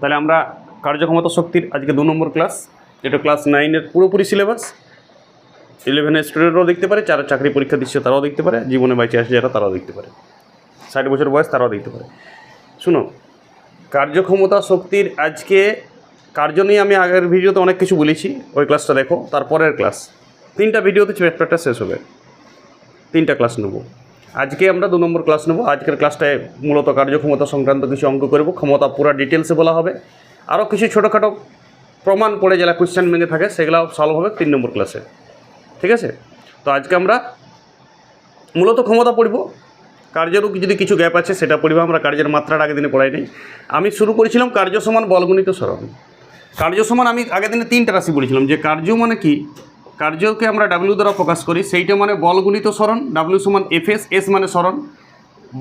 তাহলে আমরা কার্যক্ষমতা শক্তির আজকে দু নম্বর ক্লাস এটা ক্লাস নাইনের পুরোপুরি সিলেবাস ইলেভেনের স্টুডেন্টরাও দেখতে পারে, যারা চাকরি পরীক্ষা দিচ্ছে তারাও দেখতে পারে, জীবনে বাইচে আসে যারা তারাও দেখতে পারে। ষাট বছর বয়স তারাও দেখতে পারে। শুনো, কার্যক্ষমতা শক্তির আজকে কার্য নিয়ে আমি আগের ভিডিওতে অনেক কিছু বলেছি, ওই ক্লাসটা দেখো, তারপরের ক্লাস তিনটা ভিডিওতে চ্যাপ্টারটা শেষ হবে। তিনটা ক্লাস নেব। আজকে আমরা দু নম্বর ক্লাস নেব। আজকের ক্লাসটায় মূলত কার্যক্ষমতা সংক্রান্ত কিছু অঙ্ক করব। ক্ষমতা পুরো ডিটেলসে বলা হবে। আরও কিছু ছোটোখাটো প্রমাণ পড়ে যারা কোয়েশ্চেন ব্যাঙ্কে থাকে সেগুলো সলভ হবে তিন নম্বর ক্লাসে ঠিক আছে? তো আজকে আমরা মূলত ক্ষমতা পড়ব। কার্যেরও যদি কিছু গ্যাপ আছে, সেটা পড়ব। আমরা কার্যের মাত্রাটা আগের দিনে পড়াই নেই। আমি শুরু করেছিলাম কার্য সমান বলগুণিত সরণ। কার্য সমান আমি আগের দিনে তিনটা রাশি বলেছিলাম। যে কার্য মানে কি? কার্যকে আমরা ডাব্লিউ দ্বারা প্রকাশ করি, সেইটা মানে বলগুণিত সরণ ডাব্লিউ সমান এফ এস এস মানে সরণ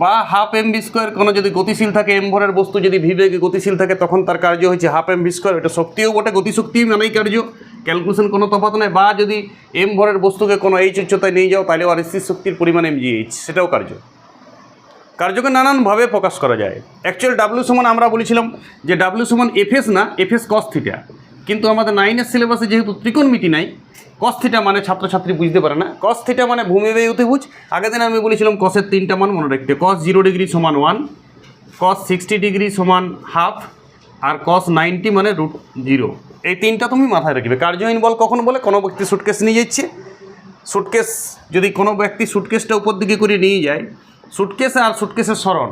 বা হাফ এম বি স্কোয়ার কোনো যদি গতিশীল থাকে এম ভরের বস্তু যদি ভিবেগে গতিশীল থাকে, তখন তার কার্য হচ্ছে হাফ এম বি স্কোয়ার এটা শক্তিও বটে গতিশক্তি মানেই কার্য। ক্যালকুলেশন কোনো তফাৎ নয় বা যদি এম ভরের বস্তুকে কোনো এইচ উচ্চতায় নিয়ে যাও, তাহলে আর স্থির শক্তির পরিমাণ এম জি এইচ সেটাও কার্য। কার্যকে নানানভাবে প্রকাশ করা যায়। অ্যাকচুয়াল ডাব্লিউ সমান আমরা বলেছিলাম যে ডাব্লিউ সমান এফএস না এফএস কস থিটা কিন্তু আমাদের নাইনের সিলেবাসে যেহেতু ত্রিকোণমিতি নাই কস থিটা মানে ছাত্রছাত্রী বুঝতে পারে না। কস থিটা মানে ভূমি ব্যয় অতিভুজ। আগের দিন আমি বলেছিলাম কসের তিনটা মান মনে রাখতে। কস জিরো ডিগ্রি সমান ওয়ান, কস সিক্সটি ডিগ্রি সমান হাফ, আর কস নাইনটি মানে রুট জিরো। এই তিনটা তুমি মাথায় রাখবে। কার্যহীন বল কখন বলে? কোনো ব্যক্তি সুটকেস নিয়ে যাচ্ছে। সুটকেস যদি কোনো ব্যক্তি সুটকেসটা উপর দিকে করে নিয়ে যায় সুটকেস আর সুটকেসের স্মরণ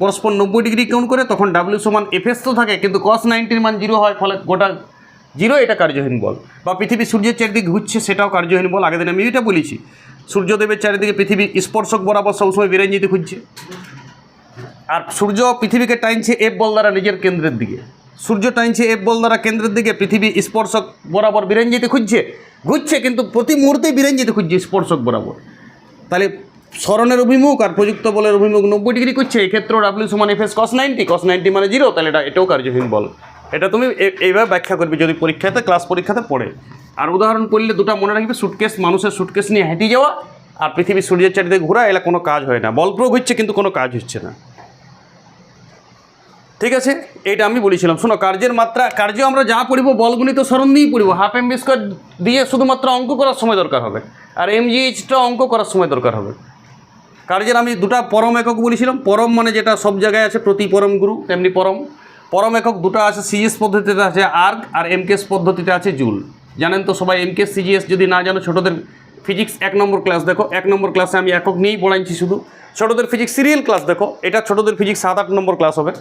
পরস্পর নব্বই ডিগ্রি কাউন্ট করে, তখন ডাব্লিউ সমান এফএস তো থাকে, কিন্তু কস নাইনটির মান জিরো হয়, ফলে গোটা জিরো, এটা কার্যহীন বল। বা পৃথিবী সূর্যের চারিদিকে ঘুরছে, সেটাও কার্যহীন বল। আগের দিন আমি এটা বলেছি। সূর্যদেবের চারিদিকে পৃথিবী স্পর্শক বরাবর সবসময় যেতে খুঁজছে আর সূর্য পৃথিবীকে টাইনছে এফ বল দ্বারা নিজের কেন্দ্রের দিকে। সূর্য টাইনছে এফ বল দ্বারা কেন্দ্রের দিকে, পৃথিবী স্পর্শক বরাবর বিরেন যেতে খুঁজছে ঘুরছে কিন্তু প্রতি মুহূর্তেই বিরেন যেতে খুঁজছে স্পর্শক বরাবর। তাহলে স্মরণের অভিমুখ আর প্রযুক্ত বলের অভিমুখ নব্বই ডিগ্রি করছে। এক্ষেত্রে ডাব্লিউ সমান F S cos ninety cos ninety মানে জিরো তাহলে এটা, এটাও কার্যহীন বল। এটা তুমি এইভাবে ব্যাখ্যা করবে যদি পরীক্ষাতে ক্লাস পরীক্ষাতে পড়ে। আর উদাহরণ করলে দুটো মনে রাখবে সুটকেস মানুষের সুটকেস নিয়ে হেঁটে যাওয়া আর পৃথিবী সূর্যের চারিদিকে ঘোরা, এলা কোনো কাজ হয় না। বল প্রয়োগ হচ্ছে কিন্তু কোনো কাজ হচ্ছে না। ঠিক আছে? এটা আমি বলেছিলাম। শোনো, কার্যের মাত্রা, কার্য আমরা যা পড়িব, বলগুণিত স্মরণ দিয়েই পড়িব। হাফ এম স্কোয়ার দিয়ে শুধুমাত্র অঙ্ক করার সময় দরকার হবে। আর এম জিএইচটা অঙ্ক করার সময় দরকার হবে। কার্যের আমি দুটা পরম একক বলেছিলাম। পরম মানে যেটা সব জায়গায় আছে, প্রতি পরম গুরু, তেমনি পরম। পরম একক দুটো আছে সিজিএস পদ্ধতিতে আছে আর্ক আর এমকেএস পদ্ধতিতে আছে জুল জানেন তো সবাই এমকেএস সিজিএস যদি না জানো, ছোটোদের ফিজিক্স এক নম্বর ক্লাস দেখো। এক নম্বর ক্লাসে আমি একক নিয়েই পড়াইছি শুধু। ছোটোদের ফিজিক্স সিরিয়াল ক্লাস দেখো। এটা ছোটোদের ফিজিক্স সাত আট নম্বর ক্লাস হবে।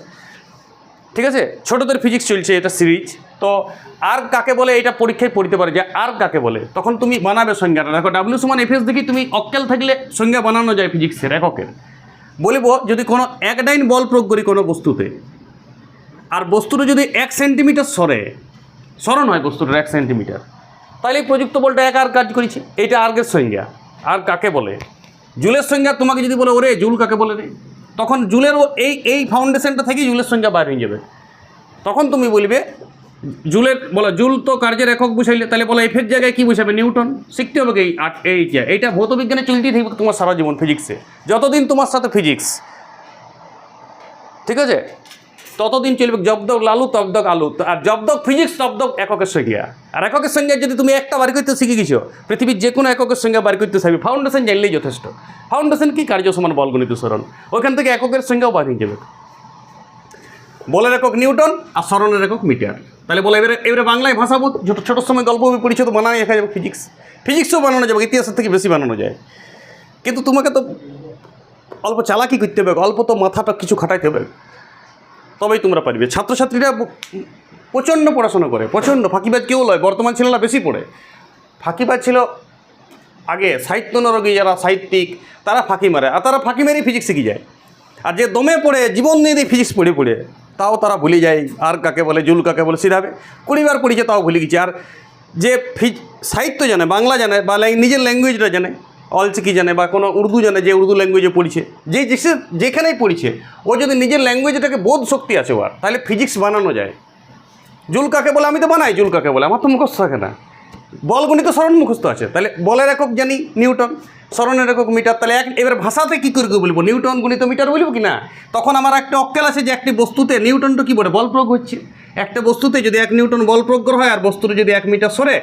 ঠিক আছে? ছোটোদের ফিজিক্স চলছে এটা সিরিজ তো আর কাকে বলে? এটা পরীক্ষায় পড়তে পারে যে আর কাকে বলে। তখন তুমি বানাবে সংজ্ঞাটা। দেখো ডাব্লিউ সমান এফএস দেখি তুমি অক্কেল থাকলে সংজ্ঞা বানানো যায় ফিজিক্সের এককের। বলিব, যদি কোনো এক ডাইন বল প্রয়োগ করি কোনো বস্তুতে আর বস্তুটা যদি এক সেন্টিমিটার সরে সরণ হয় বস্তুটার, এক সেন্টিমিটার, তাহলে এই প্রযুক্ত বলটা এক আর কাজ করেছে? এটা আর্গের সংজ্ঞা। আর কাকে বলে? জুলের সংজ্ঞা তোমাকে যদি বলে, ওরে, জুল কাকে বলে রে? তখন জুলের এই এই ফাউন্ডেশনটা থেকেই জুলের সংজ্ঞা বাইর হয়ে যাবে। তখন তুমি বলবে, জুলের, বলো, জুল তো কার্যের একক বুঝাইলে তাহলে বলো এফের জায়গায় কী বুঝাবে নিউটন? শিখতে হবে এই আট এইটা এইটা ভৌত বিজ্ঞানে চলতেই থাকবে তোমার সারা জীবন ফিজিক্সে যতদিন তোমার সাথে ফিজিক্স ঠিক আছে? ততদিন চলবে, জবদক লালু, তবদক আলু। আর জবদক ফিজিক্স, তবদক এককের সংজ্ঞা। আর এককের সংজ্ঞা যদি তুমি একটা বার করতে শিখে গেছো পৃথিবীর যে কোনো এককের সংজ্ঞা বার করতে চাইবে। ফাউন্ডেশন জানলেই যথেষ্ট। ফাউন্ডেশন কি কার্য সমান বলগণিত সরণ ওইখান থেকে এককের সংজ্ঞাও বার হয়ে যাবে। বলের একক নিউটন আর স্মরণের একক মিটার। তাহলে বলে, এবারে এবারে বাংলায় ভাষা বোধ ছোট ছোটোর সময় গল্প, বই পড়েছে তো বানানো দেখা যাবে ফিজিক্স। ফিজিক্সও বানানো যাবে, ইতিহাসের থেকে বেশি বানানো যায়। কিন্তু তোমাকে তো অল্প চালাকি করতে হবে, অল্প তো মাথাটা কিছু খাটাইতে হবে। তবেই তোমরা পারবে। ছাত্রছাত্রীরা প্রচণ্ড পড়াশোনা করে, প্রচণ্ড। ফাঁকিবাজ কেউ লয়, বর্তমান ছেলেরা বেশি পড়ে। ফাঁকিবাজ ছিল আগে সাহিত্য নরগী যারা সাহিত্যিক, তারা ফাঁকি মারে, আর তারা ফাঁকি মেরেই ফিজিক্স শিখে যায়। আর যে দমে পড়ে, জীবন নিয়ে দিয়ে ফিজিক্স পড়ে পড়ে, তাও তারা ভুলে যায়, আর কাকে বলে, জুল কাকে বলে, সিধাবে। কুড়িবার পড়েছে, তাও ভুলে গেছে। আর যে ফিজ সাহিত্য জানে, বাংলা জানে, বা নিজের ল্যাঙ্গুয়েজটা জানে অলচিকি জানে বা কোনো উর্দু জানে যে উর্দু ল্যাঙ্গুয়েজে পড়ছে। যে যেখানেই পড়ছে, ও যদি নিজের ল্যাঙ্গুয়েজটাকে বোধ শক্তি আছে ওর, তাহলে ফিজিক্স বানানো যায়। জুল কাকে বলে, আমি তো বানাই জুল কাকে বলে, আমার তো মুখস্থ থাকে না। বলগণিত স্মরণ মুখস্থ আছে। তাহলে বলের একক জানি, নিউটন। স্মরণের একক মিটার, তাহলে এক এবার ভাষাতে কী করে বলব? নিউটন গণিত মিটার বলব কি না? তখন আমার একটা অক্কেল আছে যে একটি বস্তুতে, নিউটনটা কী বলে? বল প্রয়োগ হচ্ছে। একটা বস্তুতে যদি এক নিউটন বল প্রয়োগ করা হয়, আর বস্তুর যদি এক মিটার সরে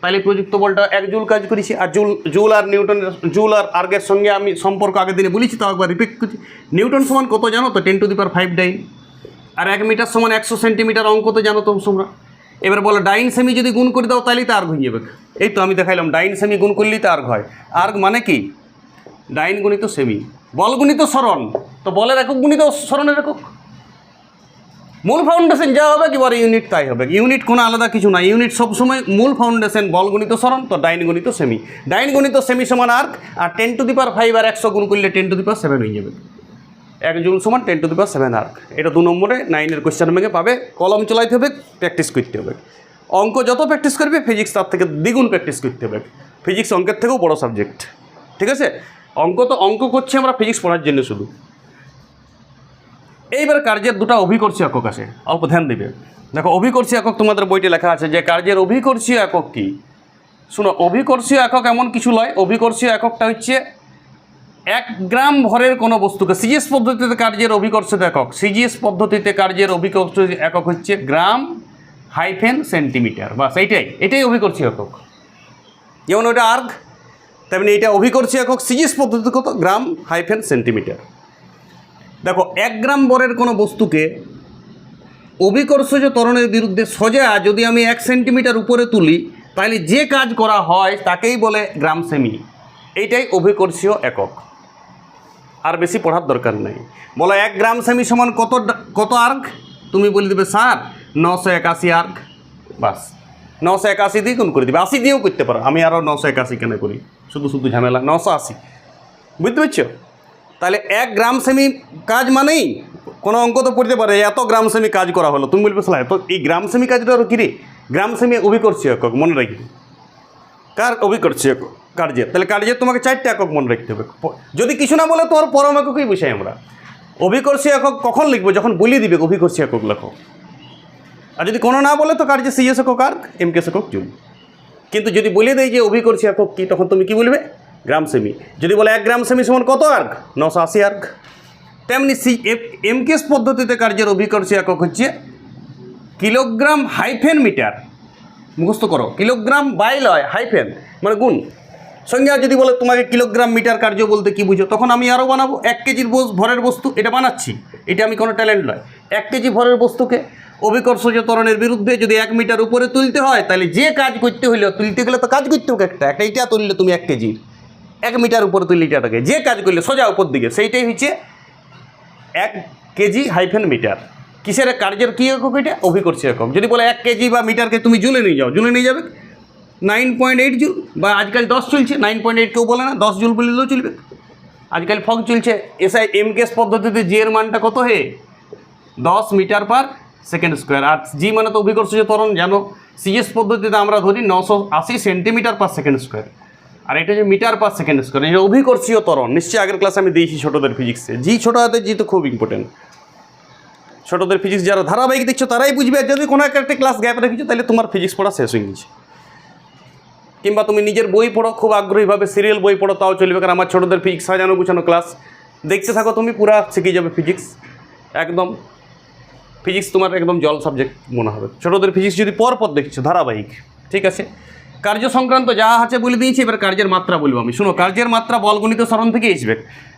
তাহলে প্রযুক্ত বলটা এক জুল কাজ করেছি, আর জুল জুল আর নিউটনের জুল আর আর্গের সঙ্গে আমি সম্পর্ক আগের দিনে বলেছি, তাও একবার রিপিট করছি। নিউটন সমান কত জানো তো? Ten to the power five dyne আর এক মিটার সমান একশো সেন্টিমিটার অঙ্ক তো জানো তো তোমরা। এবার বলো ডাইন সেমি যদি গুণ করে দাও তাহলেই তো আর্গ হয়ে যাবে। এই তো আমি দেখাইলাম ডাইন সেমি গুণ করলেই তো আর্গ হয়। আর্গ মানে কি? ডাইন গুণিত সেমি বল গুণিত স্মরণ। তো বলের একক গুণিত স্মরণের একক। মূল ফাউন্ডেশন যা হবে একেবারে ইউনিট তাই হবে। ইউনিট কোনো আলাদা কিছু না। ইউনিট সবসময় মূল ফাউন্ডেশন বল গণিত স্মরণ তো ডাইন গণিত সেমি ডাইন গণিত সেমি সমান erg R ten to the power five আর একশো গুণ করলে ten to the power seven হয়ে যাবে। এক জুল সমান ten to the power seven erg এটা দু নম্বরে নাইনের কোয়েশ্চেন ব্যাংকে পাবে। কলম চলাইতে হবে প্র্যাকটিস করতে হবে। অঙ্ক যত প্র্যাকটিস করবে ফিজিক্স তার থেকে দ্বিগুণ প্র্যাকটিস করতে হবে। ফিজিক্স অঙ্কের থেকেও বড় সাবজেক্ট ঠিক আছে? অঙ্ক তো অঙ্ক করছি আমরা ফিজিক্স পড়ার জন্য শুধু। এইবার কার্যের দুটো অভিকর্ষী একক আছে। অল্প ধ্যান দিবে। দেখো, অভিকর্ষী একক তোমাদের বইতে লেখা আছে যে কার্যের অভিকর্ষী একক কি? শুনো, অভিকর্ষীয় একক এমন কিছু নয় অভিকর্ষীয় এককটা হচ্ছে এক গ্রাম ভরের কোনো বস্তুকে। সিজিএস পদ্ধতিতে কার্যের অভিকর্ষিত একক। সিজিএস পদ্ধতিতে কার্যের অভিকর্ষ একক হচ্ছে গ্রাম হাইফেন সেন্টিমিটার। বাস, এইটাই। এটাই অভিকর্ষী একক। যেমন ওটা আর্গ, তেমনি এটা অভিকর্ষী একক সিজিএস পদ্ধতিতে কত? Gram hyphen centimetre. দেখো, এক গ্রাম বরের কোনো বস্তুকে অভিকর্ষজ ত্বরণের বিরুদ্ধে সোজা যদি আমি এক সেন্টিমিটার উপরে তুলি, তাহলে যে কাজ করা হয় তাকেই বলে গ্রাম সেমি। এইটাই অভিকর্ষীয় একক। আর বেশি পড়ার দরকার নেই। বলো, এক গ্রাম সেমি সমান কত কত আর্ক? তুমি বলে দেবে, স্যার, নশো একাশি আর্ক। বাস, নশো একাশি দিয়ে গুণ করে দিবে। আশি দিয়েও করতে পারো। আমি আরও নশো একাশি কেন করি? শুধু শুধু ঝামেলা, নশো আশি। বুঝতে পারছ? তাহলে এক গ্রাম সেমি কাজ মানেই কোনো অঙ্ক তো পড়তে পারে, এত গ্রাম সেমি কাজ করা হলো। তুমি বলবে, সালা, তো এই গ্রাম সেমি কাজটা আরও কিরে গ্রাম সেমি অভিকর্ষী একক, মনে রাখি। কার অভিকর্ষী একক? কার্যের। তাহলে কার্যের তোমাকে চারটে একক মনে রাখতে হবে। যদি কিছু না বলে, তোর পরম এককই বিষয় আমরা। অভিকর্ষী একক কখন লিখব? যখন বলিয়ে দিবে অভিকর্ষী একক লেখো। আর যদি কোনো না বলে, তো কার্যে সিএস একক আর এম কেস একক জুল কিন্তু যদি বলে দেয় যে অভিকর্ষী একক কী, তখন তুমি কি বলবে? গ্রাম সেমি। যদি বলে এক গ্রাম সেমি সমান কত আর্ক নশো আশি আর্ক তেমনি সি এম কেস পদ্ধতিতে কার্যের অভিকর্ষী একক হচ্ছে কিলোগ্রাম হাইফেন মিটার। মুখস্থ করো। কিলোগ্রাম বাই লয় হাইফেন মানে গুণ। সঙ্গে যদি বলে তোমাকে কিলোগ্রাম মিটার কার্য বলতে কি বুঝো, তখন আমি আরও বানাবো। এক কেজির ভরের বস্তু, এটা বানাচ্ছি। এটা আমি কোনো ট্যালেন্ট নয়। এক কেজি ভরের বস্তুকে অভিকর্ষজ ত্বরণের বিরুদ্ধে যদি এক মিটার উপরে তুলতে হয়, তাহলে যে কাজ করতে হইলে, তুলতে গেলে তো কাজ করতে হবে একটা। একটা ইটা তুললে তুমি এক কেজির এক মিটার উপরে তুললে ইটাটাকে যে কাজ করলে সোজা উপর দিকে, সেইটাই হচ্ছে এক কেজি হাইফেন মিটার কিসের কার্যের কী একক এটা? অভিকর্ষী একক। যদি বলে এক কেজি বা মিটারকে তুমি জুলে নিয়ে যাও, জুলে নিয়ে যাবে নাইন পয়েন্ট এইট জুল, বা আজকাল দশ চলছে নাইন পয়েন্ট এইট কেউ বলে না, দশ জুল বললেও চলবে। আজকাল ফগ চলছে, এসআই এম কেস পদ্ধতিতে জি এর মানটা কত হে? দশ মিটার পার সেকেন্ড স্কোয়ার। আর জি মানে তো অভিকর্ষজ ত্বরণ, জানো? সিএস পদ্ধতিতে আমরা ধরি নশো আশি সেন্টিমিটার পার সেকেন্ড স্কোয়ার। আর এটা যে মিটার পার সেকেন্ড স্কোয়ার এটা অভিকর্ষীয় তরণ নিশ্চয়ই আগের ক্লাসে আমি দিয়েছি ছোটোদের ফিজিক্সে জি, ছোটো হাতে জি তো খুব ইম্পর্টেন্ট ছোটোদের ফিজিক্স যারা ধারাবাহিক দেখছ, তারাই বুঝবে আর যদি কোনো একটা ক্লাস গ্যাপ রেখেছো, তাহলে তোমার ফিজিক্স পড়া শেষ হয়ে গেছে। কিংবা তুমি নিজের বই পড়ো, খুব আগ্রহীভাবে সিরিয়াল বই পড়ো, তাও চলবে, কারণ আমার ছোটোদের ফিজিক্স সাজানো গুছানো ক্লাস দেখতে থাকো, তুমি পুরা শিখে যাবে ফিজিক্স একদম ফিজিক্স তোমার একদম জল সাবজেক্ট মনে হবে। ছোটোদের ফিজিক্স যদি পর পর দেখছ, ধারাবাহিক, ঠিক আছে? কার্য সংক্রান্ত যা আছে বলে দিয়েছি, এবার কার্যের মাত্রা বলব আমি। শুনো, কার্যের মাত্রা বলগণিত স্মরণ থেকে আসবে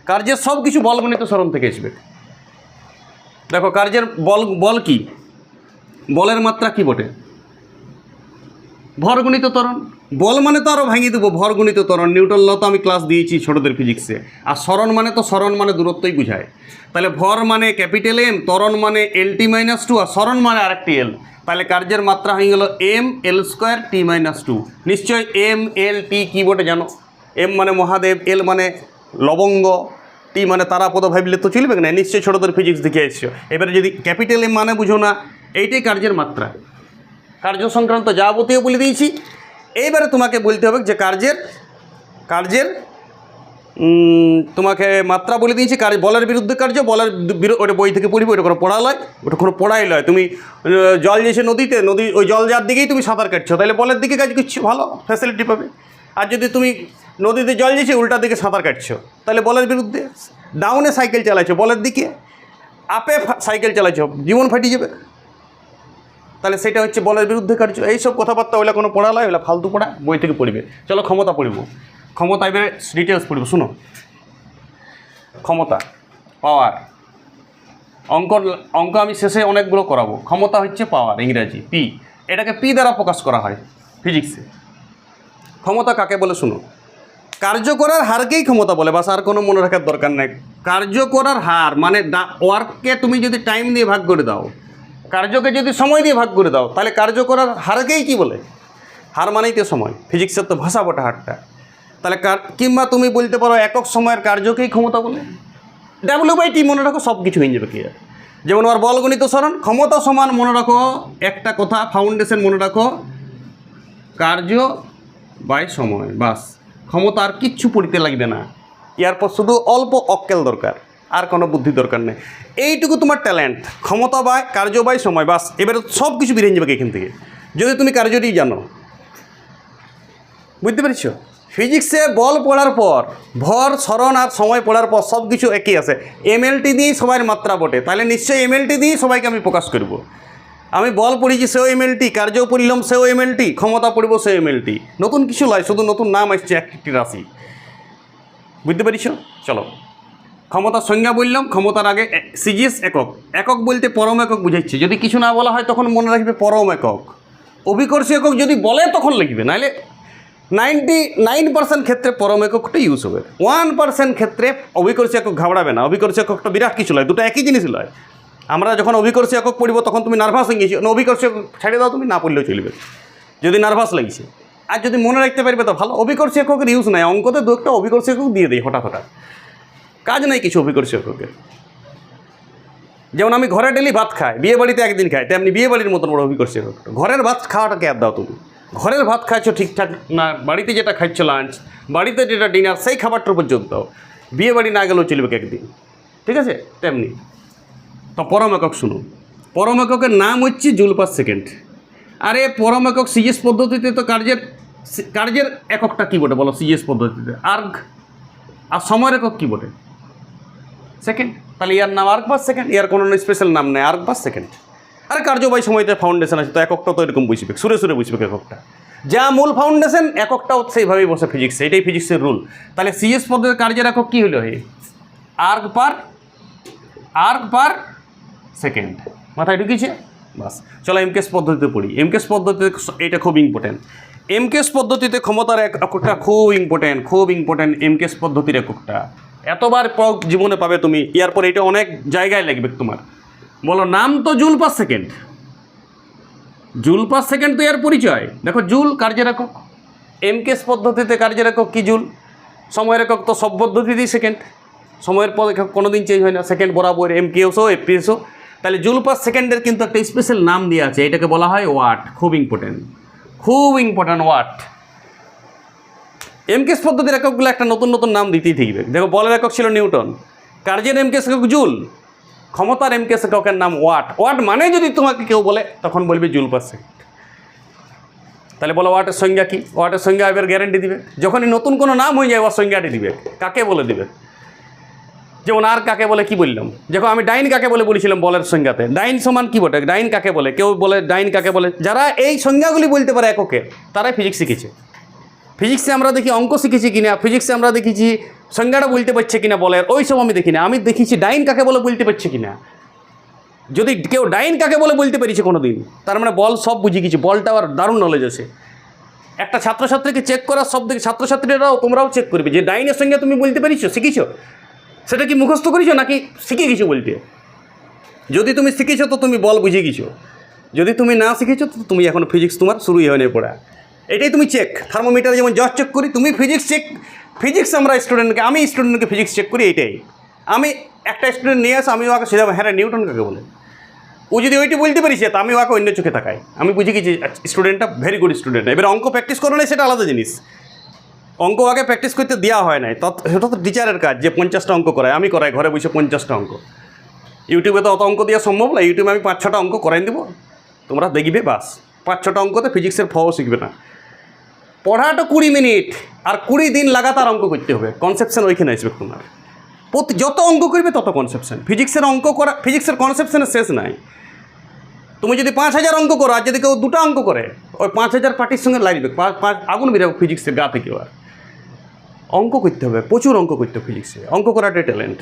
কার্যের সব কিছু বলগণিত স্মরণ থেকে আসবে দেখো, কার্যের বল বল কি? বলের মাত্রা কি বটে? ভরগণিত ত্বরণ। বল মানে তো আরও ভাঙিয়ে দেবো ভরগণিত তরণ নিউটন ল তো আমি ক্লাস দিয়েছি ছোটোদের ফিজিক্সে আর স্মরণ মানে তো স্মরণ মানে দূরত্বই বুঝায়। তাহলে ভর মানে ক্যাপিটাল এম তরণ মানে এল টি মাইনাস টু আর স্মরণ মানে আরেকটি এল তাহলে কার্যের মাত্রা হয়ে গেল M L square T minus two নিশ্চয়ই এম এল টি কী বটে জানো? এম মানে মহাদেব এল মানে লবঙ্গ টি মানে তারাপদ ভাবলে তো চলবে না নিশ্চয়ই ছোটোদের ফিজিক্স দেখে এসছো। এবারে যদি ক্যাপিটাল এম মানে বুঝো না, এইটাই কার্যের মাত্রা। কার্য সংক্রান্ত যাবতীয় বলে দিয়েছি। এইবারে তোমাকে বলতে হবে যে কার্যের কার্যের তোমাকে মাত্রা বলে দিয়েছি, কার বলের বিরুদ্ধে কার্য, বলের ওটা বই থেকে পড়বে, ওটা কোনো পড়া লয়, ওটা কোনো পড়াই লয়। তুমি জল যেছে নদীতে, নদী ওই জল যার দিকেই তুমি সাঁতার কাটছো, তাহলে বলের দিকে কাজ করছ ভালো ফ্যাসিলিটি পাবে। আর যদি তুমি নদীতে জল যেছে উল্টা দিকে সাঁতার কাটছো, তাহলে বলের বিরুদ্ধে ডাউনে সাইকেল চালাচ্ছো বলের দিকে আপে সাইকেল চালাচ্ছো জীবন ফাটিয়ে যাবে। তাহলে সেটা হচ্ছে বলের বিরুদ্ধে কার্য। এইসব কথাবার্তা ওইগুলো কোনো পড়া লয় ওগুলো ফালতু পড়া, বই থেকে পড়বে। চলো ক্ষমতা পড়ব। ক্ষমতা এবারে ডিটেলস পড়ব, শুনো। ক্ষমতা পাওয়ার অঙ্ক অঙ্ক আমি শেষে অনেকগুলো করাবো। ক্ষমতা হচ্ছে পাওয়ার ইংরাজি পি এটাকে পি দ্বারা প্রকাশ করা হয় ফিজিক্সে ক্ষমতা কাকে বলে, শুনো? কার্য করার হারকেই ক্ষমতা বলে, বাস আর কোনো মনে রাখার দরকার নেই। কার্য করার হার মানে ওয়ার্ককে তুমি যদি টাইম দিয়ে ভাগ করে দাও কার্যকে যদি সময় দিয়ে ভাগ করে দাও, তাহলে কার্য করার হারকেই কি বলে? হার মানেই তো সময়। ফিজিক্সের তো ভাষা বটা হারটা। তাহলে কার, কিংবা তুমি বলতে পারো একক সময়ের কার্যকেই ক্ষমতা বলে। ডাব্লিউ বাই টি মনে রাখো সব কিছু হয়ে যাবে ক্লিয়ার যেমন আমার বলগণিত সরণ ক্ষমতা সমান মনে রাখো, একটা কথা ফাউন্ডেশন মনে রাখো, কার্য বাই সময়, বাস। ক্ষমতা আর কিচ্ছু পড়িতে লাগবে না। এরপর শুধু অল্প অক্কেল দরকার। আর কোনো বুদ্ধি দরকার নেই। এইটুকু তোমার ট্যালেন্ট ক্ষমতা বাই কার্য বাই সময়, বাস। এবারে সব কিছু বেরিয়ে যাবে এখান থেকে? যদি তুমি কার্যটি জানো। বুঝতে পেরেছ? ফিজিক্সে বল পড়ার পর, ভর, স্মরণ আর সময় পড়ার পর সব কিছু একই আছে। এমএলটি দিয়েই সবার মাত্রা বটে। তাহলে নিশ্চয়ই এমএলটি দিয়েই সবাইকে আমি প্রকাশ করব। আমি বল পড়িছি সেও এমএলটি কার্য পড়িলাম সেও এমএলটি ক্ষমতা পড়ব সেও এমএলটি নতুন কিছু নয়, শুধু নতুন নাম আসছে একটি রাশি। বুঝতে পেরেছ? চলো। ক্ষমতার সংজ্ঞা বললাম, ক্ষমতার আগে সিজিএস একক। একক বলতে পরম একক বুঝাচ্ছি যদি কিছু না বলা হয়, তখন মনে রাখবে পরম একক। অভিকর্ষী একক যদি বলে, তখন লিখবে। নাহলে নাইনটি নাইন পার্সেন্ট ক্ষেত্রে পরম এককটা ইউজ হবে। ওয়ান পার্সেন্ট ক্ষেত্রে অভিকর্ষী একক ঘাবড়াবে না। অভিকর্ষী এককটা বিরাট কিছু নয় দুটো একই জিনিস নয় আমরা যখন অভিকর্ষী একক পড়িব, তখন তুমি নার্ভাস হয়ে গেছি অভিকর্ষী একক ছেড়ে দাও, তুমি না পড়লেও চলবে। যদি নার্ভাস লাগছে। আর যদি মনে রাখতে পারবে, তো ভালো। অভিকর্ষী এককের ইউজ নাই। অঙ্কতে দু একটা অভিকর্ষী একক দিয়ে দিই, হঠাৎ হঠাৎ। কাজ নাই কিছু অভিকর্ষী এককের যেমন আমি ঘরে ডেলি ভাত খাই, বিয়ে বাড়িতে একদিন খাই, তেমনি বিয়ে বাড়ির মতন বড় অভিকর্ষী একক ঘরের ভাত খাওয়াটা ক্যাব দাও তুমি? ঘরের ভাত খাচ্ছ ঠিকঠাক না, বাড়িতে যেটা খাচ্ছ লাঞ্চ বাড়িতে যেটা ডিনার সেই যোগ দাও। বিয়ে বাড়ি না গেলেও চলবে একদিন? ঠিক আছে? তেমনি। তো পরম একক শুনুন। পরম এককের নাম হচ্ছে জুল পার সেকেন্ড। আরে, পরম একক সিজিএস পদ্ধতিতে তো কার্যের কার্যের এককটা কী বটে? বলো সিজিএস পদ্ধতিতে। আর্ঘ। আর সময়ের একক কী বটে? সেকেন্ড। তাহলে ইয়ার নাম আর্ক বাস সেকেন্ড। ইয়ার কোনো স্পেশাল নাম নেই আর্ক বাস সেকেন্ড। আর কার্যবাহী সময়তে ফাউন্ডেশন আছে, তো এককটা তো এরকম বুঝবে সুরে সুরে বুঝবে এককটা। যা মূল ফাউন্ডেশন এককটাও সেইভাবেই বসে ফিজিক্স এটাই ফিজিক্সের রুল তাহলে সিএস পদ্ধতির কার্যের একক কী হলো হে erg per erg per second. মাথায় ঢুকিয়েছে বাস। চলো এমকেএস পদ্ধতিতে পড়ি। এমকেএস পদ্ধতিতে এটা খুব ইম্পর্টেন্ট এমকেএস পদ্ধতিতে ক্ষমতার এক, এককটা খুব ইম্পর্টেন্ট খুব ইম্পর্টেন্ট এমকেএস পদ্ধতির এককটা। এতবার জীবনে পাবে তুমি এরপর এটা অনেক জায়গায় লাগবে তোমার। বলো, নাম তো joule per second. Joule per second তো এর পরিচয়। দেখো, জুল কার্যের একক এমকেএস পদ্ধতিতে কার্যের একক কি জুল? সময়ের একক তো সব পদ্ধতিতেই সেকেন্ড। সময়ের পর একক কোনো দিন চেঞ্জ হয় না। সেকেন্ড বরাবর এম এমকেএসও এফপিএসও তাহলে জুল পার সেকেন্ডের কিন্তু একটা স্পেশাল নাম দিয়ে আছে। এটাকে বলা হয় ওয়াট। খুব ইম্পর্টেন্ট খুব ইম্পর্টেন্ট ওয়াট। এমকেএস পদ্ধতির এককগুলো একটা নতুন নতুন নাম দিতেই থাকবে। দেখো, বলের একক ছিল নিউটন। কার্যের এমকেএস একক জুল। ক্ষমতার এমকেএস এককের নাম ওয়াট। ওয়াট মানে যদি তোমাকে কেউ বলে, তখন বলবে জুল সেকেন্ড তাহলে বলো, ওয়াটের সংজ্ঞা কি? ওয়াটের সংজ্ঞা এবার গ্যারেন্টি দিবে। যখনই নতুন কোনো নাম হয়ে যায় ওয়ার সংজ্ঞাটি দিবে। কাকে বলে দিবে? যেমন আর কাকে বলে কি বললাম? যখন আমি ডাইন কাকে বলে বলেছিলাম বলের সংজ্ঞাতে? ডাইন সমান কি বটে? ডাইন কাকে বলে? কেউ বলে, ডাইন কাকে বলে? যারা এই সংজ্ঞাগুলি বলতে পারে এককে, তারাই ফিজিক্স শিখেছে। ফিজিক্সে আমরা দেখি অঙ্ক শিখেছি কিনা ফিজিক্সে আমরা দেখেছি সংজ্ঞাটা বলতে পারছে কিনা বলের, ওই সব আমি দেখি না। আমি দেখেছি ডাইন কাকে বলে বলতে পারছে কিনা। যদি কেউ ডাইন কাকে বলে বলতে পেরেছে কোনো দিন তার মানে বল সব বুঝে গেছি, বলটা আবার দারুণ নলেজ আছে। একটা ছাত্রছাত্রীকে চেক করার সব দিকে ছাত্রছাত্রীরাও তোমরাও চেক করবে যে ডাইনের সঙ্গে তুমি বলতে পেরেছ, শিখেছো? সেটা কি মুখস্থ করেছ নাকি শিখে গেছো বলতে? যদি তুমি শিখেছো তো তুমি বল বুঝে গেছো। যদি তুমি না শিখেছো তো তুমি এখন ফিজিক্স তোমার শুরুই হয়নি পড়া। এটাই তুমি চেক থার্মোমিটার যেমন জজ চেক করি, তুমি ফিজিক্স চেক ফিজিক্স আমরা স্টুডেন্টকে আমি স্টুডেন্টকে ফিজিক্স চেক করি এটাই আমি একটা স্টুডেন্ট নিয়ে আসি আমি ওকে সেটা হ্যাঁ নিউটন কাকে বলে। ও যদি ওইটি বলতে পারিছে তা আমি ওকে অন্য চোখে তাকাই। আমি বুঝে গেছি স্টুডেন্টটা ভেরি গুড স্টুডেন্ট এবার অঙ্ক প্র্যাকটিস করো না সেটা আলাদা জিনিস। অঙ্ক আগে প্র্যাকটিস করতে দেওয়া হয় নাই। তত, সেটা তো টিচারের কাজ যে পঞ্চাশটা অঙ্ক করায়। আমি করাই, ঘরে বসে পঞ্চাশটা অঙ্ক। ইউটিউবে তো অত অঙ্ক দেওয়া সম্ভব না। ইউটিউবে আমি পাঁচ ছটা অঙ্ক করাই দেবো। তোমরা দেখবে, বাস। পাঁচ ছটা অঙ্কতে ফিজিক্সের ফও শিখবে না। পড়াটা কুড়ি মিনিট আর কুড়ি দিন লাগাতার অঙ্ক করতে হবে। কনসেপশন ওইখানে আসবে তোমার প্রতি যত অঙ্ক করবে তত কনসেপশন ফিজিক্সের অঙ্ক করা ফিজিক্সের কনসেপশনের শেষ নাই। তুমি যদি পাঁচ হাজার অঙ্ক করো, আর যদি কেউ দুটো অঙ্ক করে, ওই পাঁচ হাজার পার্টির সঙ্গে লাগবে পাঁচ আগুন বেরোবে ফিজিক্সের গা থেকে আর অঙ্ক করতে হবে, প্রচুর অঙ্ক করতে হবে ফিজিক্সে অঙ্ক করাটাই ট্যালেন্ট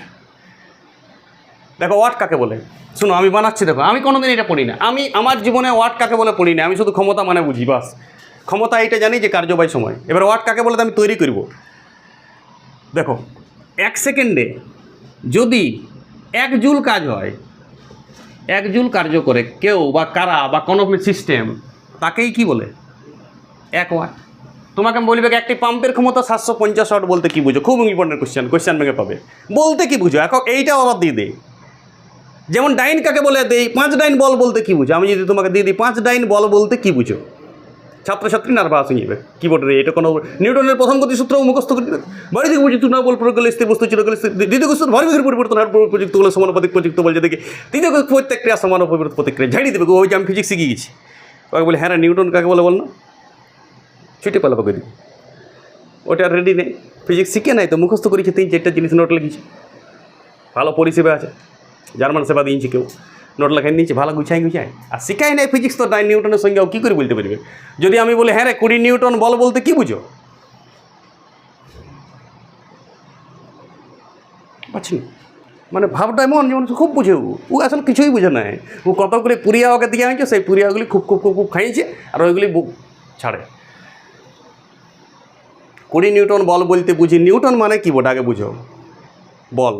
দেখো ওয়াট কাকে বলে? শুনো, আমি বানাচ্ছি, দেখো। আমি কোনোদিন এটা পড়ি না। আমি, আমার জীবনে ওয়াট কাকে বলে পড়ি না। আমি শুধু ক্ষমতা মানে বুঝি, বাস। ক্ষমতা এটা জানি যে কার্যবাহী সময়। এবার ওয়াট কাকে বলে আমি তৈরি করব। দেখো, এক সেকেন্ডে যদি এক জুল কাজ হয়, এক জুল কার্য করে কেউ বা কারা বা কোনো সিস্টেম তাকেই কি বলে? এক ওয়াট তোমাকে আমি বলবে একটি পাম্পের ক্ষমতা সাতশো পঞ্চাশ ওয়াট বলতে কী বুঝো? খুব ইম্পর্টেন্ট কোশ্চেন কোশ্চেন ব্যাগে পাবে। বলতে কি বুঝো? এখন এইটাও আবার দিয়ে দেয়। যেমন ডাইন কাকে বলে দেই পাঁচ ডাইন বল বলতে কি বুঝো? আমি যদি তোমাকে দিয়ে দিই, পাঁচ ডাইন বল বলতে কি বুঝো? ছাত্রছাত্রী নার্ভাস হয়ে যাবে। কিবোর্ড রে এটা কোনো নিউটনের প্রথম গতি সূত্র মুখস্থ করে বাড়ি থেকে বুঝি তুই না বল প্রয়োগ করলে স্থির বস্তু চিরকাল স্থির দ্বিতীয় বস্তু ভরবেগের পরিবর্তন আর প্রযুক্ত হলে সমানুপাতিক প্রযুক্ত বলছে দেখে তৃতীয় প্রত্যেকটা সমান সমানুপাতিক প্রতিক্রিয়া ঝাড়িয়ে দেবে। ওই যে আমি ফিজিক্স শিখে গেছি। ওকে বলে হ্যাঁ নিউটন কাকে বলে বল না ছুটে পালা পাকে দিবি ওটা রেডি নেই। ফিজিক্স শিখে নাই তো মুখস্থ করেছে তিন চারটা জিনিস নোট লিখেছে। ভালো পরিষেবা আছে। জার্মান সেবা দিয়েছে কেউ। নোট লেখাই নিয়েছে ভালো গুছাই গুছাই। আর শিখাই নাই ফিজিক্স তো নাই, নিউটনের সঙ্গে কী করে বলতে পারবে? যদি আমি বলি হ্যাঁ রে, কুড়ি নিউটন বল বলতে কি বুঝো? পাচ্ছি। মানে ভাবটা এমন যেমন খুব বুঝে। ও আসলে কিছুই বুঝে না। ও কতগুলি পুরিয়া ওকে দিয়ে আনছে, সেই পুরিয়াগুলি খুব খুব খুব খুব খাইছে আর ওইগুলি ছাড়ে। কুড়ি নিউটন বল বলতে বুঝি, নিউটন মানে কি আগে বুঝো। বল।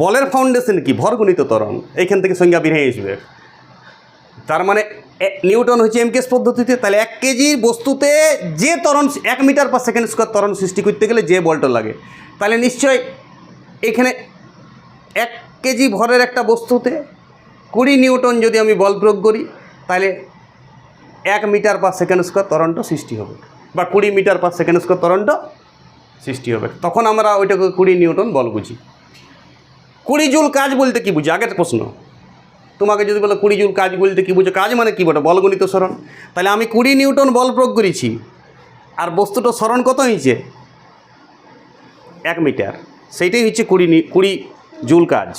বলের ফাউন্ডেশন কি? ভরগণিত ত্বরণ। এইখান থেকে সংজ্ঞা বেরিয়ে আসবে। তার মানে নিউটন হচ্ছে এমকেস পদ্ধতিতে, তাহলে এক কেজি বস্তুতে যে ত্বরণ, এক মিটার পার সেকেন্ড স্কোয়ার ত্বরণ সৃষ্টি করতে গেলে যে বলটা লাগে। তাহলে নিশ্চয় এখানে এক কেজি ভরের একটা বস্তুতে কুড়ি নিউটন যদি আমি বল প্রয়োগ করি, তাহলে এক মিটার পার সেকেন্ড স্কোয়ার ত্বরণটা সৃষ্টি হবে বা কুড়ি মিটার পার সেকেন্ড স্কোয়ার ত্বরণটা সৃষ্টি হবে। তখন আমরা ওইটাকে কুড়ি নিউটন বল বুঝি। কুড়ি জুল কাজ বলতে কি বুঝি? আগের প্রশ্ন। তোমাকে যদি বলো কুড়ি জুল কাজ বলতে কি বুঝো, কাজ মানে কি বলো? বলগণিত স্মরণ। তাহলে আমি কুড়ি নিউটন বল প্রয়োগ করেছি। আর বস্তুটা স্মরণ কত হয়েছে? এক মিটার। সেইটাই হচ্ছে কুড়ি কুড়ি জুল কাজ।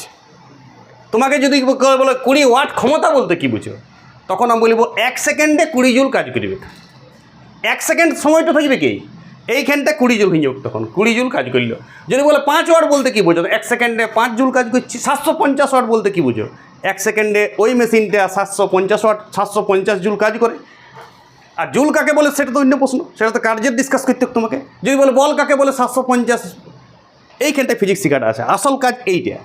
তোমাকে যদি বলো কুড়ি ওয়াট ক্ষমতা বলতে কি বুঝো? তখন আমি বলব, এক সেকেন্ডে কুড়ি জুল কাজ করবে। এক সেকেন্ড সময়টা থাকবে কি? এইখানটা কুড়ি জুল যাবে তখন, কুড়ি জুল কাজ করল। যদি বলে পাঁচ ওয়াট বলতে কি বোঝো? এক সেকেন্ডে পাঁচ জুল কাজ করছি সাতশো পঞ্চাশ ওয়াট বলতে কি বুঝো? এক সেকেন্ডে ওই মেশিনটা সাতশো পঞ্চাশ ওয়াট সাতশো পঞ্চাশ জুল কাজ করে। আর জুল কাকে বলে সেটা তো অন্য প্রশ্ন, সেটা তো কার্যের ডিসকাস করতে তোমাকে। যদি বলে বল কাকে বলে সাতশো পঞ্চাশ, এইখানটায় ফিজিক্স শিখাটা আছে। আসল কাজ এইটা।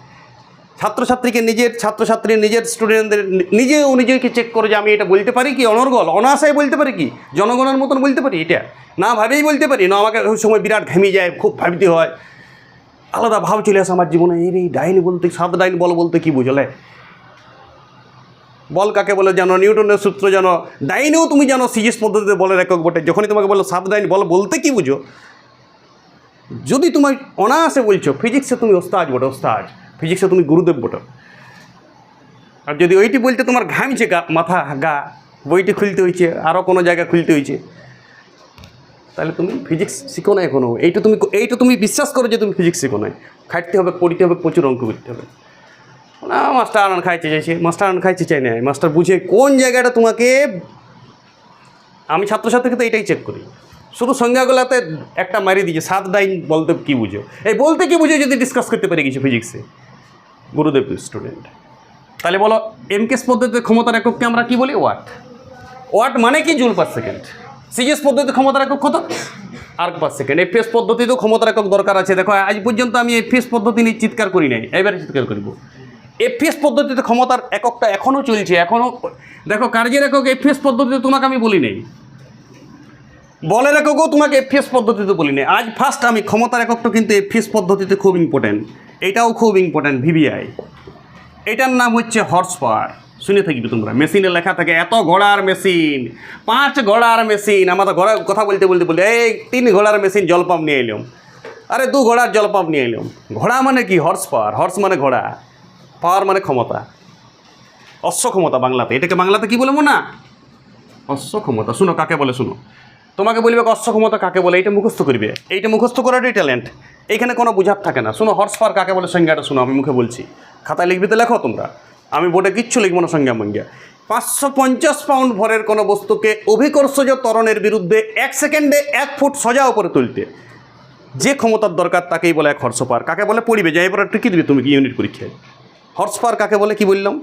ছাত্রছাত্রীকে নিজের, ছাত্রছাত্রী নিজের স্টুডেন্টদের নিজেও নিজেকে চেক করে যে আমি এটা বলতে পারি কি? অনর্গল, অনাশায় বলতে পারি কি? জনগণের মতন বলতে পারি এটা? না ভাবেই বলতে পারি, না আমাকে ওই সময় বিরাট ঘেমে যায়, খুব ভাবতে হয়। আলাদা ভাব চলে আসে আমার জীবনে এই ডাইন বলতে, সাত ডাইন বল বলতে কি বুঝলে? বল কাকে বলে জানো? নিউটনের সূত্র জানো? ডাইনেও তুমি জানো সিজিএস পদ্ধতিতে বলের একক বটে। যখনই তোমাকে বলো সাত ডাইন বল বলতে কি বুঝো? যদি তুমি অনায়াসে বলছো ফিজিক্সে তুমি ওস্তাজ বটে ওস্তাজ ফিজিক্সে তুমি গুরুদেব বটো আর যদি ওইটি বলতে তোমার ঘামছে গা, মাথা, গা, বইটি খুলতে হয়েছে আরও কোনো জায়গা খুলতে হয়েছে তাহলে তুমি ফিজিক্স শিখো না এখনও এইটা তুমি এইটা তুমি বিশ্বাস করো যে তুমি ফিজিক্স শিখো না খাটতে হবে, পড়তে হবে, প্রচুর অঙ্ক করতে হবে। না, মাস্টার আনন্দ খাইতে চাইছে, মাস্টার আনন্দ খাইতে চাই না মাস্টার বুঝে কোন জায়গাটা তোমাকে, আমি ছাত্রছাত্রীকে তো এটাই চেক করি। শুধু সংজ্ঞাগুলাতে একটা মারি দিয়েছে, সাত ডাইন বলতে কি বুঝো? এই বলতে কি বুঝো যদি ডিসকাস করতে পারি কিছু ফিজিক্সে গুরুদেব স্টুডেন্ট তাহলে বলো এমকেস পদ্ধতিতে ক্ষমতার একককে আমরা কি বলি? ওয়াট ওয়াট মানে কি? জুল পার সেকেন্ড সিজিএস পদ্ধতিতে ক্ষমতার একক কত? আর্ক পার সেকেন্ড এফএস পদ্ধতিতেও ক্ষমতার একক দরকার আছে। দেখো, আজ পর্যন্ত আমি এফএস পদ্ধতি নিয়ে চিৎকার করি নাই। এবারে চিৎকার করব। এফএস পদ্ধতিতে ক্ষমতার এককটা এখনও চলছে, এখনও দেখো, কার্যের একক এফএস পদ্ধতিতে তোমাকে আমি বলি নাই। বলের এককও তোমাকে এফএস পদ্ধতিতে বলি নাই আজ ফার্স্ট আমি ক্ষমতার এককটা কিন্তু এফএস পদ্ধতিতে খুব ইম্পর্ট্যান্ট এটাও খুব ইম্পর্ট্যান্ট ভিভিআই এটার নাম হচ্ছে হর্স পাওয়ার শুনে থাকবে তোমরা মেশিনে লেখা থাকে, এত ঘোড়ার মেশিন পাঁচ ঘোড়ার মেশিন আমরা তো ঘোড়া কথা বলতে বলতে বলতে, এই তিন ঘোড়ার মেশিন জল পাম্প নিয়ে এলাম। আরে দু ঘোড়ার জল পাম্প নিয়ে এলাম। ঘোড়া মানে কি? হর্স পাওয়ার হর্স মানে ঘোড়া। পাওয়ার মানে ক্ষমতা। অশ্ব ক্ষমতা বাংলাতে। এটাকে বাংলাতে কি বলব না অশ্ব ক্ষমতা শুনো, কাকে বলে শুনো? তোমাকে বলবে অশ্ব ক্ষমতা কাকে বলে? এইটা মুখস্থ করবে। এইটা মুখস্থ করাটাই ট্যালেন্ট এইখানে কোনো বুঝার থাকে না। শুনো হর্স পাওয়ার কাকে বলে সংজ্ঞাটা শুনো, আমি মুখে বলছি। খাতায় লিখবি তো লেখো তোমরা। আমি বোর্ডে কিচ্ছু লিখব না, সংজ্ঞা মঙ্গিয়া পাঁচশো পঞ্চাশ পাউন্ড ভরের কোনো বস্তুকে অভিকর্ষজ ত্বরণের বিরুদ্ধে এক সেকেন্ডে এক ফুট সোজা উপরে তুলতে। যে ক্ষমতার দরকার তাকেই বলে এক হর্স পাওয়ার কাকে বলে? পড়িবে। যাই এবার টিকি দিবে, তুমি কি ইউনিট পরীক্ষায়। হর্স পাওয়ার কাকে বলে কি বললাম?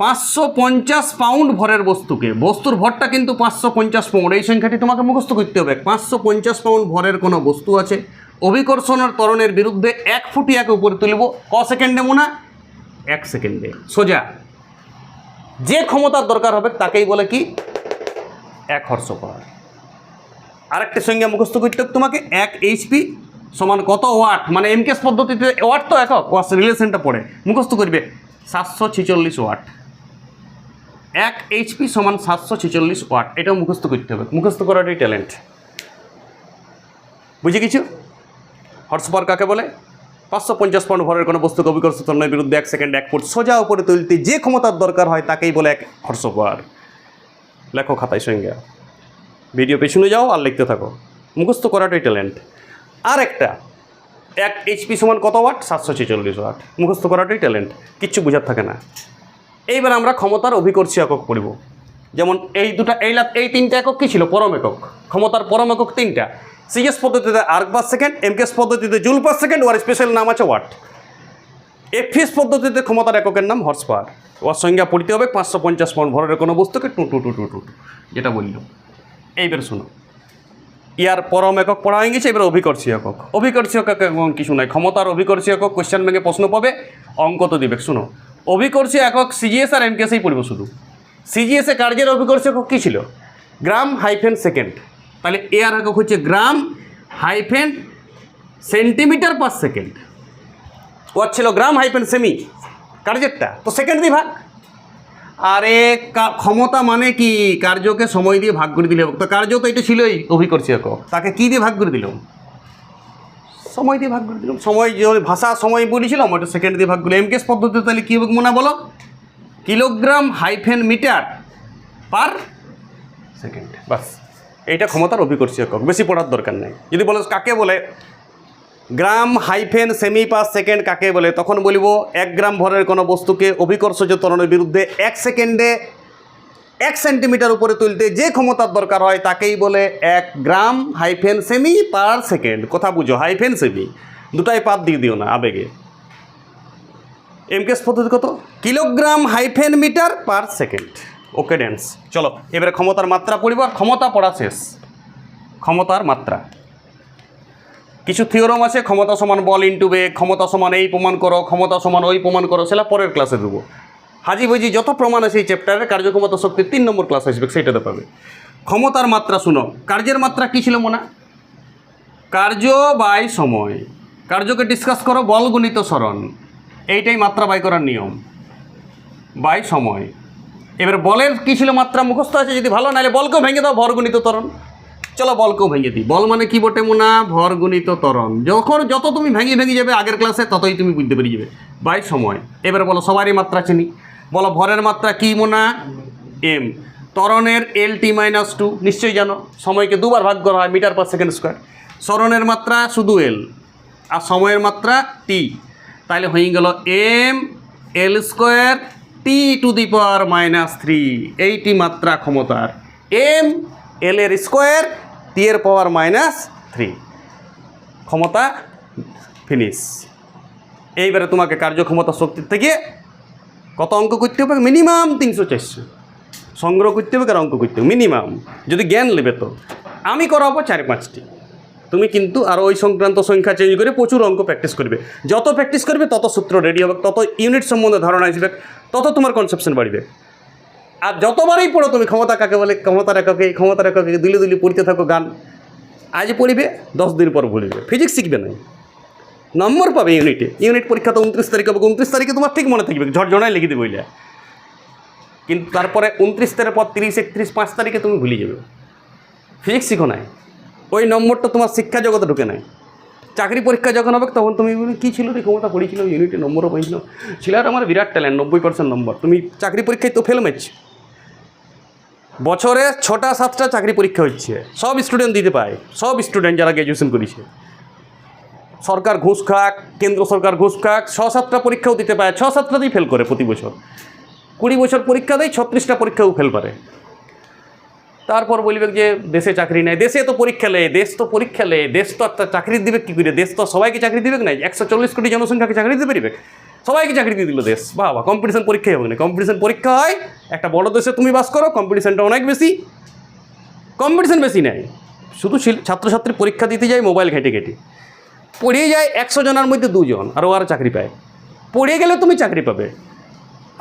পাঁচশো পঞ্চাশ পাউন্ড ভরের বস্তুকে। বস্তুর ভরটা কিন্তু পাঁচশো পঞ্চাশ পাউন্ড এই সংখ্যাটি তোমাকে মুখস্থ করতে হবে। পাঁচশো পঞ্চাশ পাউন্ড ভরের কোনো বস্তু আছে। অভিকর্ষণের ত্বরণের বিরুদ্ধে এক ফুটি এক উপরে তুলব। ক সেকেন্ডে মোনা? এক সেকেন্ডে। সোজা। যে ক্ষমতার দরকার হবে তাকেই বলে কি? এক হর্ষ পাওয়ার আরেকটা সংজ্ঞা মুখস্থ করতে হবে তোমাকে। এক এইচপি সমান কত ওয়াট? মানে এমকেএস পদ্ধতিতে ওয়াট তো একক। রিলেশনটা পড়ে। মুখস্থ করবে। সাতশো ছিচল্লিশ ওয়াট। এক এইচপি সমান সাতশো ছেচল্লিশ ওয়াট। এটাও মুখস্থ করতে হবে। মুখস্থ করাটাই ট্যালেন্ট বুঝে কিছু পাওয়ার কাকে বলে? পাঁচশো পঞ্চাশ পাউন্ড ভরের কোনো বস্তুকে অভিকর্ষ তন্নের বিরুদ্ধে এক সেকেন্ড এক ফুট সোজা উপরে তুলতে যে ক্ষমতার দরকার হয়, তাকেই বলে এক হর্স পাওয়ার লেখো খাতায় সঙ্গে। ভিডিও পেছনে যাও আর লিখতে থাকো। মুখস্থ করাটাই ট্যালেন্ট আর একটা এক এইচপি সমান কত ওয়াট? সাতশো ছেচল্লিশ ওয়াট। মুখস্থ করাটাই ট্যালেন্ট কিচ্ছু বোঝার থাকে না। এইবার আমরা ক্ষমতার অভিকর্ষী একক পড়ব। যেমন এই দুটা, এই এই তিনটা একক কী ছিল? পরম একক। ক্ষমতার পরম একক তিনটা। সিএস পদ্ধতিতে আর্ক পার সেকেন্ড এমকেএস পদ্ধতিতে জুল পার সেকেন্ড ওর স্পেশাল নাম আছে ওয়াট এফএস পদ্ধতিতে ক্ষমতার এককের নাম হর্স পাওয়ার ওর সংজ্ঞা পড়তে হবে পাঁচশো পঞ্চাশ পাউন্ড ভরের কোনো বস্তুকে টু টু টু টু টু যেটা বলল। এইবার শুনো। ইয়ার পরম একক পড়া হয়ে গেছে, এবার অভিকর্ষী একক। অভিকর্ষী একক কিছু নাই। ক্ষমতার অভিকর্ষী একক কোয়েশ্চেন ব্যাংকে প্রশ্ন পাবে, অঙ্ক তো দিবে। শুনো। অভিকর্ষী একক সিজিএস আর এমকেএসেই পড়ব শুধু। সিজিএসে কার্যের অভিকর্ষী একক কী ছিল? Gram hyphen second. তাহলে এর একক হচ্ছে gram hyphen centimetre per second. ওর ছিল গ্রাম হাইফেন সেমি? কার্যেরটা? তো সেকেন্ড দিয়ে ভাগ আরে ক্ষমতা মানে কি? কার্যকে সময় দিয়ে ভাগ করে দিলে। তো কার্য তো এটা ছিলই অভিকর্ষী একক। তাকে কি দিয়ে ভাগ করে দিলাম সময় দিয়ে ভাগ করে দিলাম। সময় যে ভাষা সময় বলেছিলাম ওটা সেকেন্ড দিয়ে ভাগ করে এমকেএস পদ্ধতিতে তাহলে কী হবে মনে বলো? Kilogram hyphen metre per second বাস, এইটা ক্ষমতার অভিকর্ষী একক, বেশি পড়ার দরকার নেই। যদি বলো কাকে বলে? গ্রাম হাইফেন সেমি পার সেকেন্ড কাকে বলে? তখন বলব, এক গ্রাম ভরের কোনো বস্তুকে অভিকর্ষজ ত্বরণের বিরুদ্ধে এক সেকেন্ডে এক সেন্টিমিটার উপরে তুলতে যে ক্ষমতার দরকার হয় তাকেই বলে এক গ্রাম হাইফেন সেমি পার সেকেন্ড কথা বুঝো হাইফেন সেমি দুটাই পাত দিয়ে দিও না, আবেগে। এমকেএস পদ্ধতি কত? Kilogram hyphen metre per second okay dance চলো, এবারে ক্ষমতার মাত্রা পড়িব আর ক্ষমতা পড়া শেষ। ক্ষমতার মাত্রা। কিছু থিওরম আছে, ক্ষমতা সমান বল ইন্টু বেগ ক্ষমতা সমান এই প্রমাণ করো, ক্ষমতা সমান ওই প্রমাণ করো, সেটা পরের ক্লাসে দেবো। হাজি বুঝি যত প্রমাণ আছে এই চ্যাপ্টারে কার্যক্ষমতা শক্তির তিন নম্বর ক্লাস আসবে সেইটাতে পাবে। ক্ষমতার মাত্রা শুনো, কার্যের মাত্রা কী ছিল মনে? কার্য বাই সময়। কার্যকে ডিসকাস করো, বল গণিত স্মরণ। এইটাই মাত্রা বাই করার নিয়ম। বাই সময়। এবার বলের কী ছিল মাত্রা? মুখস্থ আছে যদি ভালো, নাহলে বলকেও ভেঙে দাও ভরগণিত তরণ চলো বলকেও ভেঙে দিই। বল মানে কি বটে মোনা? ভরগণিত তরণ যখন যত তুমি ভেঙে ভেঙে যাবে আগের ক্লাসে ততই তুমি বুঝতে পেরে যাবে। বাই সময়। এবার বলো, সবারই মাত্রা চিনি? বলো, ভরের মাত্রা কি মোনা? এম। ত্বরণের এল টি মাইনাস টু, নিশ্চয়ই জানো, সময়কে দুবার ভাগ করা হয় মিটার পার সেকেন্ড স্কোয়ার। স্মরণের মাত্রা শুধু এল, আর সময়ের মাত্রা টি। তাহলে হয়ে গেল M, L square, T to the power minus three, এইটি মাত্রা ক্ষমতার। এম, এল এর স্কোয়ার, টি এর পাওয়ার মাইনাস থ্রি। ক্ষমতা ফিনিশ। এইবারে তোমাকে কার্যক্ষমতা শক্তির থেকে কত অঙ্ক করতে হবে? মিনিমাম তিনশো চারশো। সংগ্রহ করতে হবে আর অঙ্ক করতে হবে? মিনিমাম। যদি জ্ঞান নেবে তো। আমি করাবো চার পাঁচটি। তুমি কিন্তু আরও ওই সংক্রান্ত সংখ্যা চেঞ্জ করে প্রচুর অঙ্ক প্র্যাকটিস করবে। যত প্র্যাকটিস করবে, তত সূত্র রেডি হবে, তত ইউনিট সম্বন্ধে ধারণা আসবে, তত তোমার কনসেপশন বাড়বে। আর যতবারই পড়ো তুমি, ক্ষমতা কাকে বলে? ক্ষমতার এককে ক্ষমতার এককে দুলি দুলি পড়তে থাকো গান। আজ পড়িবে, দশ দিন পর ভুলিবে ফিজিক্স শিখবে না। নম্বর পাবে ইউনিটে ইউনিট পরীক্ষা তো উনত্রিশ তারিখ হবে, উনত্রিশ তারিখে তোমার ঠিক মনে থাকবে ঝড়ঝড়াই লিখে দেবে বইলে কিন্তু তারপরে উনত্রিশ তারিখের পর তিরিশ, একত্রিশ, পাঁচ তারিখে তুমি ভুলে যাবে। ফিজিক্স শিখো নাই। ওই নম্বরটা তোমার শিক্ষা জগতে ঢুকে নাই। চাকরি পরীক্ষা যখন হবে, তখন তুমি কী ছিল রে ক্ষমতা? পড়েছিল ইউনিটে নম্বরও পেয়েছিল ছিল আর আমার বিরাট ট্যালেন্ট নব্বই পার্সেন্ট নম্বর। তুমি চাকরি পরীক্ষায় তো ফেল মারছো বছরে ছটা, সাতটা চাকরি পরীক্ষা হচ্ছে। সব স্টুডেন্ট দিতে পায়। সব স্টুডেন্ট যারা গ্র্যাজুয়েশন করেছে। সরকার ঘুষ খাক, কেন্দ্র সরকার ঘুষ খাক, ছ সাতটা পরীক্ষাও দিতে পারে, ছ সাতটাতেই ফেল করে প্রতি বছর। কুড়ি বছর পরীক্ষা দেয়, ছত্রিশটা পরীক্ষাও ফেল করে। তারপর বলবে যে, দেশে চাকরি নেই, দেশে তো পরীক্ষা লে দেশ তো পরীক্ষা লে দেশ তো একটা চাকরি দিবে কী করে? দেশ তো সবাইকে চাকরি দিবে না একশো চল্লিশ কোটি জনসংখ্যাকে চাকরি দিতে পারবে? সবাইকে চাকরি দিয়ে দিল দেশ। বাহ কম্পিটিশন পরীক্ষাই হবে না। কম্পিটিশন পরীক্ষা হয়, একটা বড় দেশে তুমি বাস করো কম্পিটিশনটা অনেক বেশি। কম্পিটিশন বেশি নেই শুধু ছাত্রছাত্রী পরীক্ষা দিতে যায় মোবাইল ঘেঁটে ঘেটে। পড়িয়ে যায় একশো জনের মধ্যে দুজন, আর ও আর চাকরি পায়। পড়িয়ে গেলে তুমি চাকরি পাবে।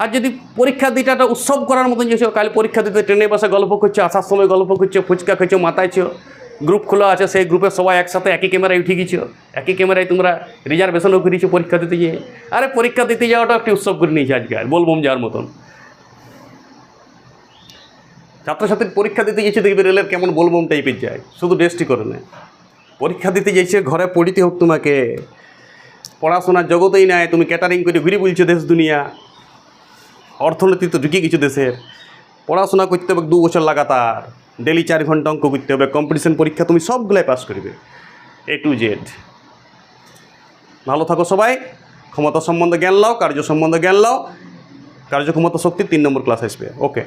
আর যদি পরীক্ষা দিতে একটা উৎসব করার মতন যে কাল পরীক্ষা দিতে ট্রেনে বসে গল্প করছ, আসার সময় গল্প করছ, ফুচকা খেয়েছো মাতাইছো গ্রুপ খোলা আছে, সেই গ্রুপে সবাই একসাথে একই ক্যামেরায় উঠে গেছো। একই ক্যামেরায় তোমরা রিজার্ভেশনও করেছ পরীক্ষা দিতে গিয়ে। আরে পরীক্ষা দিতে যাওয়াটা একটি উৎসব করে নিয়েছে আজকে, আর বলবম যাওয়ার মতন। ছাত্রছাত্রীর পরীক্ষা দিতে গেছে দেখবে রেলের কেমন বলবম টাইপের যায়, শুধু ড্রেসটি করে নেয়। পরীক্ষা দিতে যাইছে, ঘরে পড়িতে হোক তোমাকে। পড়াশোনার জগতেই নাই, তুমি ক্যাটারিং করে ঘুরে বলছো দেশ, দুনিয়া। অর্থনীতি তো ঢুকে কিছু দেশের। পড়াশোনা করতে হবে দু বছর লাগাতার। ডেলি চার ঘণ্টা অঙ্ক করতে হবে কম্পিটিশন পরীক্ষা তুমি সবগুলাই পাস করবে। এ টু জেড ভালো থাকো সবাই। ক্ষমতা সম্বন্ধে জ্ঞান লাও, কার্য সম্বন্ধে জ্ঞান লাও। কার্যক্ষমতা শক্তির তিন নম্বর ক্লাস আসবে। ওকে